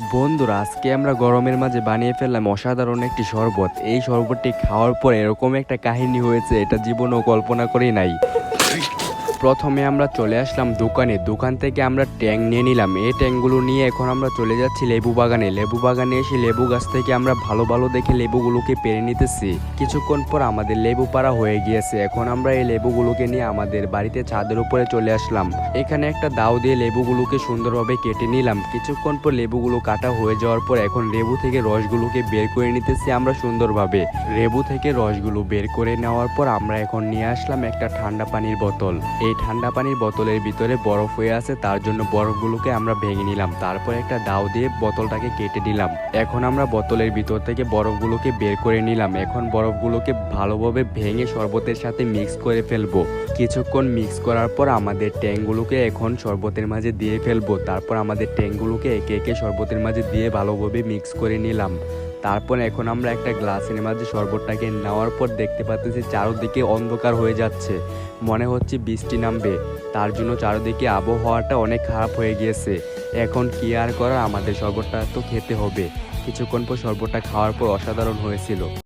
বন্ধুরা, আজকে আমরা গরমের মাঝে বানিয়ে ফেললাম অসাধারণ একটি শরবত। এই শরবতটি খাওয়ার পর এরকম একটা কাহিনী হয়েছে, এটা জীবনেও কল্পনা করি নাই। প্রথমে আমরা চলে আসলাম দোকানে। দোকান থেকে আমরা ট্যাং নিয়ে নিলাম। এই ট্যাংগুলো নিয়ে এখন আমরা চলে যাচ্ছি লেবু বাগানে। লেবু বাগানে এসে লেবু গাছ থেকে আমরা ভালো ভালো দেখে লেবুগুলোকে পেরে নিতেছি। কিছুক্ষণ পর আমাদের লেবু পাড়া হয়ে গিয়েছে। এখন আমরা এই লেবুগুলোকে নিয়ে আমাদের বাড়িতে ছাদের উপরে চলে আসলাম। এখানে একটা দাও দিয়ে লেবুগুলোকে সুন্দরভাবে কেটে নিলাম। কিছুক্ষণ পর লেবুগুলো কাটা হয়ে যাওয়ার পর এখন লেবু থেকে রসগুলোকে বের করে নিতেছি আমরা সুন্দরভাবে। লেবু থেকে রসগুলো বের করে নেওয়ার পর আমরা এখন নিয়ে আসলাম একটা ঠান্ডা পানির বোতল। এই ঠান্ডা পানির বোতলের ভিতরে বরফ হয়ে আছে, তার জন্য বরফগুলোকে আমরা ভেঙে নিলাম। তারপর একটা দাও দিয়ে বোতলটাকে কেটে নিলাম এখন আমরা বোতলের ভিতর থেকে বরফগুলোকে বের করে নিলাম। এখন বরফগুলোকে ভালোভাবে ভেঙে শরবতের সাথে মিক্স করে ফেলব। কিছুক্ষণ মিক্স করার পর আমাদের ট্যাঙ্কগুলোকে এখন শরবতের মাঝে দিয়ে ফেলব। তারপর আমাদের ট্যাঙ্কগুলোকে একে একে শরবতের মাঝে দিয়ে ভালোভাবে মিক্স করে নিলাম। তারপর এখন আমরা একটা গ্লাসের মাঝে শরবতটাকে নেওয়ার পর দেখতে পাচ্ছি চারদিকে অন্ধকার হয়ে যাচ্ছে। মনে হচ্ছে বৃষ্টি নামবে। তার জন্য চারোদিকে আবহাওয়াটা অনেক খারাপ হয়ে গিয়েছে। এখন কি আর করার? আমাদের শরবতটা তো খেতে হবে। কিছুক্ষণ পর শরবতটা খাওয়ার পর অসাধারণ হয়েছিল।